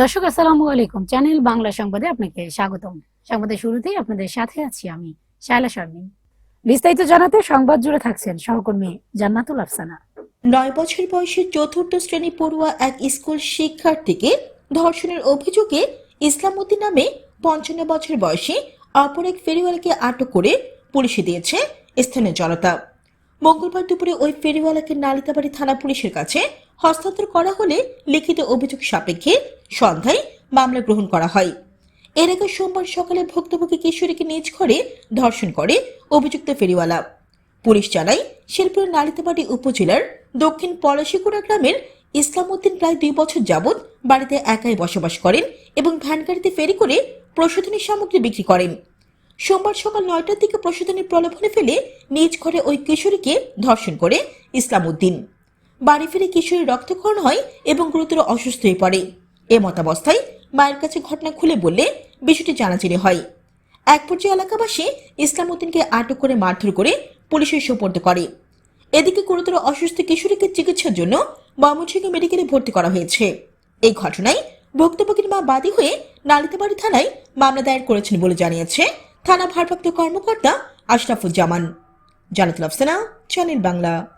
দর্শক, আসসালামু আলাইকুম। চ্যানেল বাংলা সংবাদে আপনাকে স্বাগতম। সংবাদের শুরুতেই আপনাদের সাথে আছি আমি, শায়লা শারমিন। বিস্তারিত জানাতে সংবাদ জুড়ে থাকছেন সহকর্মী জান্নাতুল আফসানা। নয় বছর বয়সী চতুর্থ শ্রেণি পড়ুয়া এক স্কুল শিক্ষার্থীকে ধর্ষণের অভিযোগে ইসলামউদ্দিন নামে পঞ্চান্ন বছর বয়সী অপর এক ফেরিওয়ালাকে আটক করে পুলিশে দিয়েছে স্থানীয় জনতা। মঙ্গলবার দুপুরে ওই ফেরিওয়ালাকে নালিতাবাড়ি থানা পুলিশের কাছে হস্তান্তর করা হলে লিখিত অভিযোগ সাপেক্ষে সন্ধ্যায় মামলা গ্রহণ করা হয়। এর আগে সোমবার সকালে ভুক্তভোগী কিশোরীকে নিজ ঘরে ধর্ষণ করে অভিযুক্ত ফেরিওয়ালা। পুলিশ জানায় শেরপুর নালিতাবাড়ি উপজেলার দক্ষিণ পলাশিকুড়া গ্রামের ইসলামউদ্দিন প্রায় দুই বছর যাবৎ বাড়িতে একাই বসবাস করেন এবং ভ্যান গাড়িতে ফেরি করে প্রসাধনী সামগ্রী বিক্রি করেন। সোমবার সকাল নয়টার দিকে প্রসাধনীর প্রলোভনে ফেলে নিজ ঘরে ওই কিশোরীকে ধর্ষণ করে ইসলামউদ্দিন। বাড়ি ফিরে কিশোরীর রক্তক্ষরণ হয় এবং গুরুতর অসুস্থ হয়ে পড়ে। এ মতাবস্থায় মায়ের কাছে ঘটনা খুলে বললে বিষয়টি জানাজানি হয়। এক পর্যায়ে এলাকাবাসী ইসলামউদ্দিনকে আটক করে মারধর করে পুলিশের সোপর্দ করে। এদিকে গুরুতর অসুস্থ কিশোরীকে চিকিৎসার জন্য ময়মনসিংহ মেডিকেলে ভর্তি করা হয়েছে। এই ঘটনায় ভুক্তভোগীর মা বাদী হয়ে নালিতাবাড়ি থানায় মামলা দায়ের করেছেন বলে জানিয়েছে থানা ভারপ্রাপ্ত কর্মকর্তা আশরাফুজ্জামান। জানাতুল আফসানা চ্যানেল বাংলা।